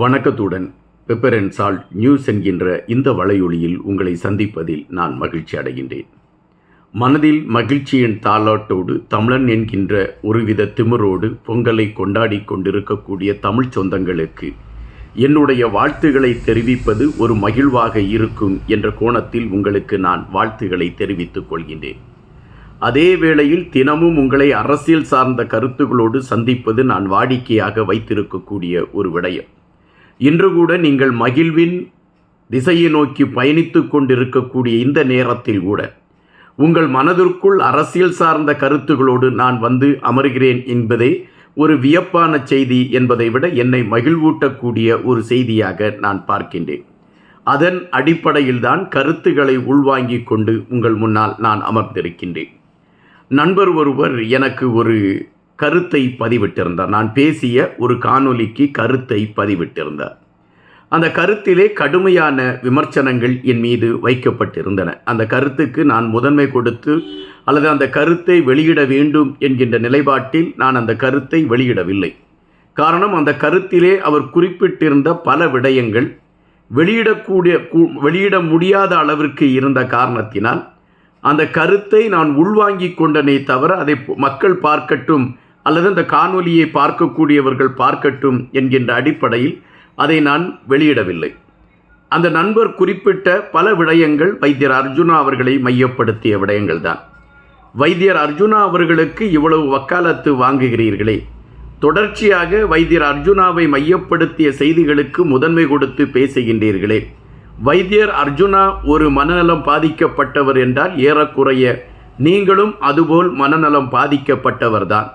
வணக்கத்துடன். Pepper and salt news என்கின்ற இந்த வலையொலியில் உங்களை சந்திப்பதில் நான் மகிழ்ச்சி அடைகின்றேன். மனதில் மகிழ்ச்சியின் தாளாட்டோடு தமிழன் என்கின்ற ஒருவித திமிரோடு பொங்கலை கொண்டாடி கொண்டிருக்கக்கூடிய தமிழ் சொந்தங்களுக்கு என்னுடைய வாழ்த்துக்களை தெரிவிப்பது ஒரு மகிழ்வாக இருக்கும் என்ற கோணத்தில் உங்களுக்கு நான் வாழ்த்துக்களை தெரிவித்துக் கொள்கின்றேன். அதே வேளையில் தினமும் உங்களை அரசியல் சார்ந்த கருத்துகளோடு சந்திப்பது நான் வாடிக்கையாக வைத்திருக்கக்கூடிய ஒரு விடயம். இன்று கூட நீங்கள் மகிழ்வின் திசையை நோக்கி பயணித்து கொண்டிருக்கக்கூடிய இந்த நேரத்தில் கூட உங்கள் மனதிற்குள் அரசியல் சார்ந்த கருத்துகளோடு நான் வந்து அமர்கிறேன் என்பதே ஒரு வியப்பான செய்தி என்பதை விட என்னை மகிழ்வூட்டக்கூடிய ஒரு செய்தியாக நான் பார்க்கின்றேன். அதன் அடிப்படையில்தான் கருத்துக்களை உள்வாங்கிக் கொண்டு உங்கள் முன்னால் நான் அமர்ந்திருக்கின்றேன். நண்பர் ஒருவர் எனக்கு ஒரு கருத்தை பதிவிட்டிருந்தார். நான் பேசிய ஒரு காணொலிக்கு கருத்தை பதிவிட்டிருந்தார். அந்த கருத்திலே கடுமையான விமர்சனங்கள் என் மீது வைக்கப்பட்டிருந்தன. அந்த கருத்துக்கு நான் முதன்மை கொடுத்து அல்லது அந்த கருத்தை வெளியிட வேண்டும் என்கின்ற நிலைப்பாட்டில் நான் அந்த கருத்தை வெளியிடவில்லை. காரணம் அந்த கருத்திலே அவர் குறிப்பிட்டிருந்த பல விடயங்கள் வெளியிடக்கூடிய கூ- வெளியிட முடியாத அளவிற்கு இருந்த காரணத்தினால் அந்த கருத்தை நான் உள்வாங்கி கொண்டனே தவிர அதை மக்கள் பார்க்கட்டும் அல்லது அந்த காணொலியை பார்க்கக்கூடியவர்கள் பார்க்கட்டும் என்கின்ற அடிப்படையில் அதை நான் வெளியிடவில்லை. அந்த நண்பர் குறிப்பிட்ட பல விடயங்கள் வைத்தியர் அர்ஜுனா அவர்களை மையப்படுத்திய விடயங்கள் தான் வைத்தியர் அர்ஜுனா அவர்களுக்கு இவ்வளவு வக்காலத்து வாங்குகிறீர்களே. தொடர்ச்சியாக வைத்தியர் அர்ஜுனாவை மையப்படுத்திய செய்திகளுக்கு முதன்மை கொடுத்து பேசுகின்றீர்களே. வைத்தியர் அர்ஜுனா ஒரு மனநலம் பாதிக்கப்பட்டவர் என்றால் ஏறக்குறைய நீங்களும் அதுபோல் மனநலம் பாதிக்கப்பட்டவர்தான்.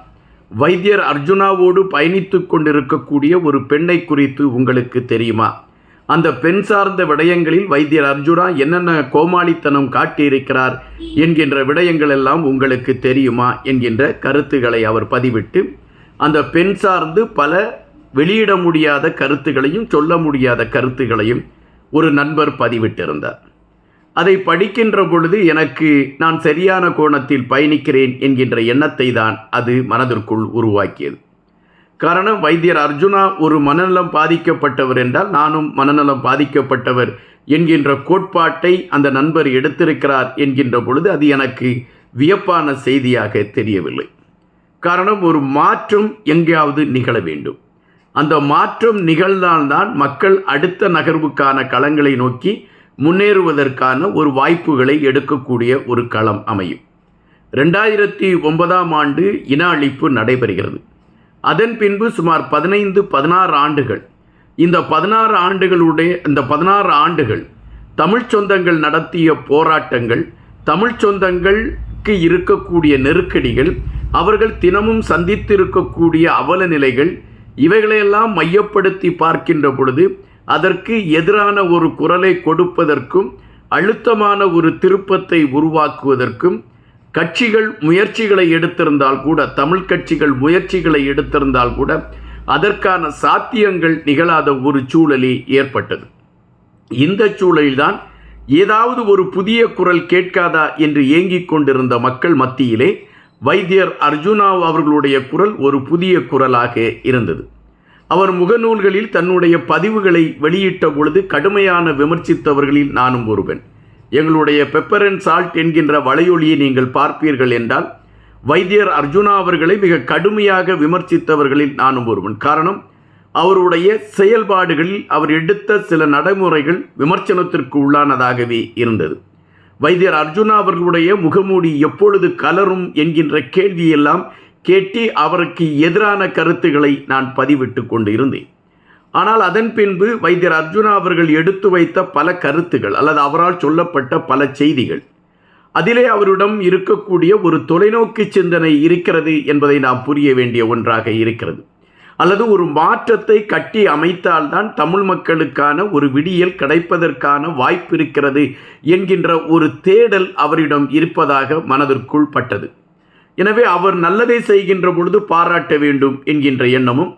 வைத்தியர் அர்ஜுனாவோடு பயணித்து கொண்டிருக்கக்கூடிய ஒரு பெண்ணை குறித்து உங்களுக்கு தெரியுமா? அந்த பெண் சார்ந்த விடயங்களில் வைத்தியர் அர்ஜுனா என்னென்ன கோமாளித்தனம் காட்டியிருக்கிறார் என்கின்ற விடயங்கள் எல்லாம் உங்களுக்கு தெரியுமா என்கின்ற கருத்துக்களை அவர் பதிவிட்டு அந்த பெண் சார்ந்து பல வெளியிட முடியாத கருத்துகளையும் சொல்ல முடியாத கருத்துகளையும் ஒரு நண்பர் பதிவிட்டிருந்தார். அதை படிக்கின்ற பொழுது எனக்கு நான் சரியான கோணத்தில் பயணிக்கிறேன் என்கின்ற எண்ணத்தை தான் அது மனதிற்குள் உருவாக்கியது. காரணம் வைத்தியர் அர்ஜுனா ஒரு மனநலம் பாதிக்கப்பட்டவர் என்றால் நானும் மனநலம் பாதிக்கப்பட்டவர் என்கின்ற கோட்பாட்டை அந்த நண்பர் எடுத்திருக்கிறார் என்கின்ற பொழுது அது எனக்கு வியப்பான செய்தியாக தெரியவில்லை. காரணம் ஒரு மாற்றம் எங்கேயாவது நிகழ வேண்டும். அந்த மாற்றம் நிகழ்ந்தால்தான் மக்கள் அடுத்த நகர்வுக்கான களங்களை நோக்கி முன்னேறுவதற்கான ஒரு வாய்ப்புகளை எடுக்கக்கூடிய ஒரு களம் அமையும். ரெண்டாயிரத்தி ஒன்பதாம் ஆண்டு இன அழிப்பு நடைபெறுகிறது. அதன் பின்பு சுமார் பதினைந்து பதினாறு ஆண்டுகள். இந்த பதினாறு ஆண்டுகளுடைய இந்த பதினாறு ஆண்டுகள் தமிழ்ச் சொந்தங்கள் நடத்திய போராட்டங்கள் தமிழ்ச் சொந்தங்களுக்கு இருக்கக்கூடிய நெருக்கடிகள் அவர்கள் தினமும் சந்தித்திருக்கக்கூடிய அவல நிலைகள் இவைகளையெல்லாம் மையப்படுத்தி பார்க்கின்ற பொழுது அதற்கு எதிரான ஒரு குரலை கொடுப்பதற்கும் அழுத்தமான ஒரு திருப்பத்தை உருவாக்குவதற்கும் கட்சிகள் முயற்சிகளை எடுத்திருந்தால் கூட தமிழ் கட்சிகள் முயற்சிகளை எடுத்திருந்தால் கூட அதற்கான சாத்தியங்கள் நிகழாத ஒரு சூழலே ஏற்பட்டது. இந்த சூழலில்தான் ஏதாவது ஒரு புதிய குரல் கேட்காதா என்று ஏங்கிக் கொண்டிருந்த மக்கள் மத்தியிலே வைத்தியர் அர்ஜுனா அவர்களுடைய குரல் ஒரு புதிய குரலாக இருந்தது. அவர் முகநூல்களில் தன்னுடைய பதிவுகளை வெளியிட்ட பொழுது கடுமையான விமர்சித்தவர்களில் நானும் ஒருவன். எங்களுடைய பெப்பர் அண்ட் சால்ட் என்கின்ற வலையொலியை நீங்கள் பார்ப்பீர்கள் என்றால் வைத்தியர் அர்ஜுனா அவர்களை மிக கடுமையாக விமர்சித்தவர்களில் நானும் ஒருவன். காரணம் அவருடைய செயல்பாடுகளில் அவர் எடுத்த சில நடைமுறைகள் விமர்சனத்திற்கு உள்ளானதாகவே இருந்தது. வைத்தியர் அர்ஜுனா அவர்களுடைய முகமூடி எப்பொழுது கலரும் என்கின்ற கேள்வியெல்லாம் கேட்டு அவருக்கு எதிரான கருத்துக்களை நான் பதிவிட்டு கொண்டு இருந்தேன் ஆனால் அதன் பின்பு வைத்தியர் அர்ஜுனா அவர்கள் எடுத்து வைத்த பல கருத்துகள் அல்லது அவரால் சொல்லப்பட்ட பல செய்திகள் அதிலே அவரிடம் இருக்கக்கூடிய ஒரு தொலைநோக்கு சிந்தனை இருக்கிறது என்பதை நாம் புரிய வேண்டிய ஒன்றாக இருக்கிறது. அல்லது ஒரு மாற்றத்தை கட்டி அமைத்தால்தான் தமிழ் மக்களுக்கான ஒரு விடியல் கிடைப்பதற்கான வாய்ப்பு இருக்கிறது என்கின்ற ஒரு தேடல் அவரிடம் இருப்பதாக மனதிற்குள் பட்டது. எனவே அவர் நல்லதை செய்கின்ற பொழுது பாராட்ட வேண்டும் என்கின்ற எண்ணமும்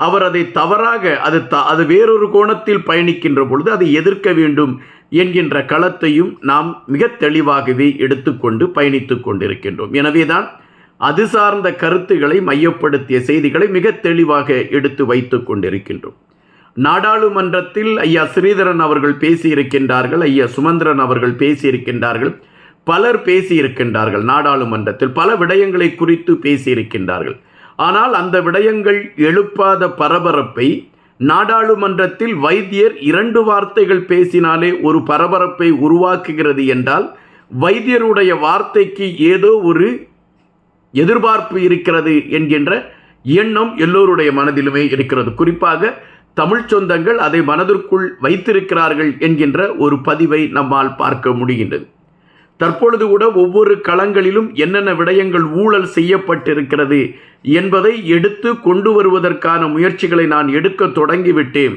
அவர் அதை தவறாக அது த அது வேறொரு கோணத்தில் பயணிக்கின்ற பொழுது அதை எதிர்க்க வேண்டும் என்கின்ற களத்தையும் நாம் மிக தெளிவாகவே எடுத்துக்கொண்டு பயணித்து கொண்டிருக்கின்றோம். எனவேதான் அது சார்ந்த கருத்துக்களை மையப்படுத்திய செய்திகளை மிக தெளிவாக எடுத்து வைத்து கொண்டிருக்கின்றோம். நாடாளுமன்றத்தில் ஐயா ஸ்ரீதரன் அவர்கள் பேசியிருக்கின்றார்கள் ஐயா சுமந்திரன் அவர்கள் பேசியிருக்கின்றார்கள். பலர் பேசியிருக்கின்றார்கள் நாடாளுமன்றத்தில் பல விடயங்களை குறித்து பேசியிருக்கின்றார்கள். ஆனால் அந்த விடயங்கள் எழுப்பாத பரபரப்பை நாடாளுமன்றத்தில் வைத்தியர் இரண்டு வார்த்தைகள் பேசினாலே ஒரு பரபரப்பை உருவாக்குகிறது என்றால் வைத்தியருடைய வார்த்தைக்கு ஏதோ ஒரு எதிர்பார்ப்பு இருக்கிறது என்கின்ற எண்ணம் எல்லோருடைய மனதிலுமே இருக்கிறது. குறிப்பாக தமிழ் சொந்தங்கள் அதை மனதிற்குள் வைத்திருக்கிறார்கள் என்கின்ற ஒரு பதிவை நம்மால் பார்க்க முடிகின்றது. தற்பொழுது கூட ஒவ்வொரு களங்களிலும் என்னென்ன விடயங்கள் ஊழல் செய்யப்பட்டிருக்கிறது என்பதை எடுத்து கொண்டு வருவதற்கான முயற்சிகளை நான் எடுக்க தொடங்கிவிட்டேன்.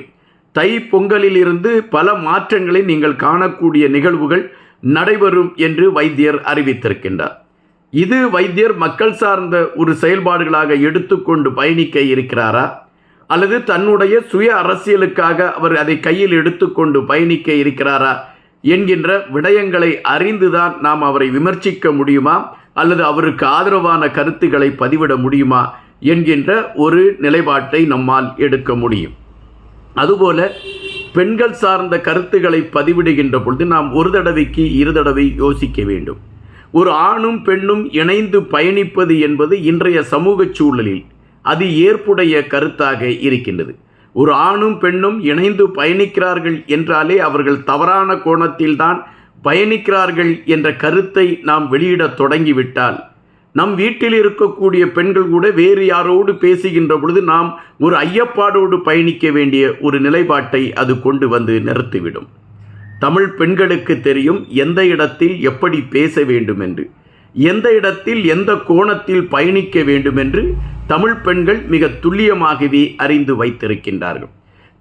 தை பொங்கலிலிருந்து பல மாற்றங்களை நீங்கள் காணக்கூடிய நிகழ்வுகள் நடைபெறும் என்று வைத்தியர் அறிவித்திருக்கின்றார். இது வைத்தியர் மக்கள் சார்ந்த ஒரு செயல்பாடுகளாக எடுத்துக்கொண்டு பயணிக்க இருக்கிறாரா? அல்லது தன்னுடைய சுய அரசியலுக்காக அவர் அதை கையில் எடுத்துக்கொண்டு பயணிக்க இருக்கிறாரா? என்கின்ற விடயங்களை அறிந்துதான் நாம் அவரை விமர்சிக்க முடியுமா? அல்லது அவருக்கு ஆதரவான கருத்துக்களை பதிவிட முடியுமா? என்கின்ற ஒரு நிலைப்பாட்டை நம்மால் எடுக்க முடியும். அதுபோல பெண்கள் சார்ந்த கருத்துக்களை பதிவிடுகின்ற பொழுது நாம் ஒரு தடவைக்கு இரு தடவை யோசிக்க வேண்டும். ஒரு ஆணும் பெண்ணும் இணைந்து பயணிப்பது என்பது இன்றைய சமூக சூழலில் அது ஏற்புடைய கருத்தாக இருக்கின்றது. ஒரு ஆணும் பெண்ணும் இணைந்து பயணிக்கிறார்கள் என்றாலே அவர்கள் தவறான கோணத்தில்தான் பயணிக்கிறார்கள் என்ற கருத்தை நாம் வெளியிடத் தொடங்கிவிட்டால் நம் வீட்டில் இருக்கக்கூடிய பெண்கள் கூட வேறு யாரோடு பேசுகின்ற பொழுது நாம் ஒரு ஐயப்பாடோடு பயணிக்க வேண்டிய ஒரு நிலைப்பாட்டை அது கொண்டு வந்து நிறுத்திவிடும். தமிழ் பெண்களுக்கு தெரியும் எந்த இடத்தில் எப்படி பேச வேண்டும் என்று எந்த இடத்தில் எந்த கோணத்தில் பயணிக்க வேண்டும் என்று தமிழ் பெண்கள் மிக துல்லியமாகவே அறிந்து வைத்திருக்கின்றார்கள்.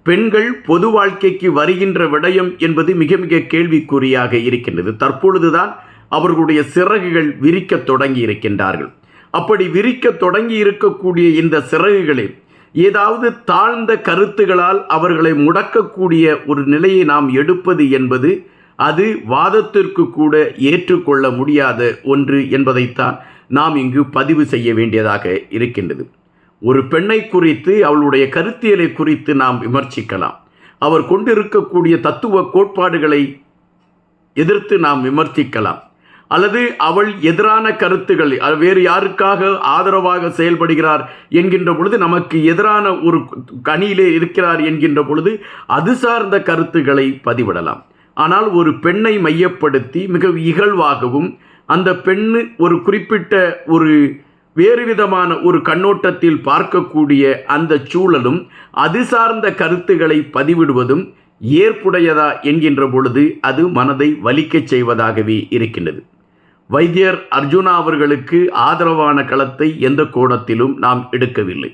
பெண்கள் பொது வாழ்க்கைக்கு வருகின்ற விடயம் என்பது மிக மிக கேள்விக்குறியாக இருக்கின்றது. தற்பொழுதுதான் அவர்களுடைய சிறகுகள் விரிக்க தொடங்கி இருக்கின்றார்கள் அப்படி விரிக்க தொடங்கி இருக்கக்கூடிய இந்த சிறகுகளை ஏதாவது தாழ்ந்த கருத்துகளால் அவர்களை முடக்கக்கூடிய ஒரு நிலையை நாம் எடுப்பது என்பது அது வாதத்திற்கு கூட ஏற்றுக்கொள்ள முடியாத ஒன்று என்பதைத்தான் நாம் இங்கு பதிவு செய்ய வேண்டியதாக இருக்கின்றது. ஒரு பெண்ணை குறித்து அவளுடைய கருத்தியலை குறித்து நாம் விமர்சிக்கலாம். அவர் கொண்டிருக்கக்கூடிய தத்துவ கோட்பாடுகளை எதிர்த்து நாம் விமர்சிக்கலாம். அல்லது அவள் எதிரான கருத்துக்கள் வேறு யாருக்காக ஆதரவாக செயல்படுகிறார் என்கின்ற பொழுது நமக்கு எதிரான ஒரு கனியிலே இருக்கிறார் என்கின்ற பொழுது அது சார்ந்த கருத்துக்களை பதிவிடலாம். ஆனால் ஒரு பெண்ணை மையப்படுத்தி மிக இகழ்வாகவும் அந்த பெண்ணு ஒரு குறிப்பிட்ட ஒரு வேறு விதமான ஒரு கண்ணோட்டத்தில் பார்க்கக்கூடிய அந்த சூழலும் அது சார்ந்த கருத்துக்களை பதிவிடுவதும் ஏற்புடையதா என்கின்ற பொழுது அது மனதை வலிக்கச் செய்வதாகவே இருக்கின்றது. வைத்தியர் அர்ஜுனா அவர்களுக்கு ஆதரவான களத்தை எந்த கோணத்திலும் நாம் எடுக்கவில்லை.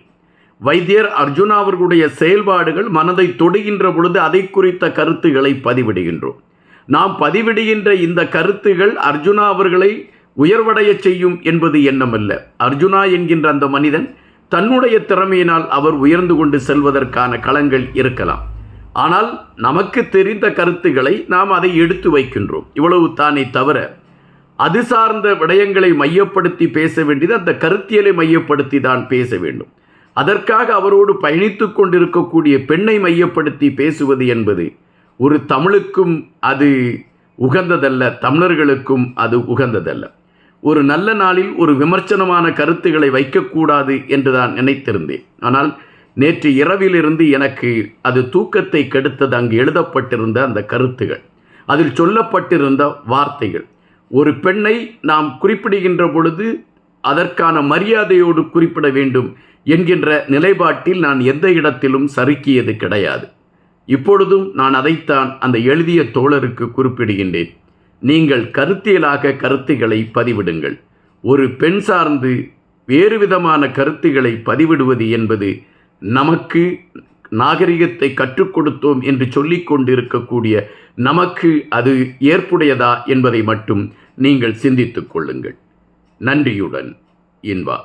வைத்தியர் அர்ஜுனா அவர்களுடைய செயல்பாடுகள் மனதை தொடுகின்ற பொழுது அதை குறித்த கருத்துக்களை பதிவிடுகின்றோம். நாம் பதிவிடுகின்ற இந்த கருத்துகள் அர்ஜுனா அவர்களை உயர்வடைய செய்யும் என்பது எண்ணமல்ல. அர்ஜுனா என்கின்ற அந்த மனிதன் தன்னுடைய திறமையினால் அவர் உயர்ந்து கொண்டு செல்வதற்கான களங்கள் இருக்கலாம். ஆனால் நமக்கு தெரிந்த கருத்துக்களை நாம் அதை எடுத்து வைக்கின்றோம். இவ்வளவு தானே தவிர அது சார்ந்த விடயங்களை மையப்படுத்தி பேச வேண்டியது அந்த கருத்தியலை மையப்படுத்தி தான் பேச வேண்டும். அதற்காக அவரோடு பயணித்து கொண்டிருக்கக்கூடிய பெண்ணை மையப்படுத்தி பேசுவது என்பது ஒரு தமிழுக்கும் அது உகந்ததல்ல தமிழர்களுக்கும் அது உகந்ததல்ல. ஒரு நல்ல நாளில் ஒரு விமர்சனமான கருத்துக்களை வைக்கக்கூடாது என்று தான் நினைத்திருந்தேன். ஆனால் நேற்று இரவிலிருந்து எனக்கு அது தூக்கத்தை கெடுத்தது அங்கு எழுதப்பட்டிருந்த அந்த கருத்துகள் அதில் சொல்லப்பட்டிருந்த வார்த்தைகள். ஒரு பெண்ணை நாம் குறிப்பிடுகின்ற பொழுது அதற்கான மரியாதையோடு குறிப்பிட வேண்டும் என்கின்ற நிலைப்பாட்டில் நான் எந்த இடத்திலும் சறுக்கியது கிடையாது. இப்பொழுதும் நான் அதைத்தான் அந்த எழுதிய தோழருக்கு குறிப்பிடுகின்றேன். நீங்கள் கருத்தியலாக கருத்துக்களை பதிவிடுங்கள். ஒரு பெண் சார்ந்து வேறு விதமான கருத்துக்களை பதிவிடுவது என்பது நமக்கு நாகரிகத்தை கற்றுக் கொடுத்தோம் என்று சொல்லிக் கொண்டிருக்கக்கூடிய நமக்கு அது ஏற்புடையதா என்பதை மட்டும் நீங்கள் சிந்தித்துக் கொள்ளுங்கள். நன்றியுடன் இன்பா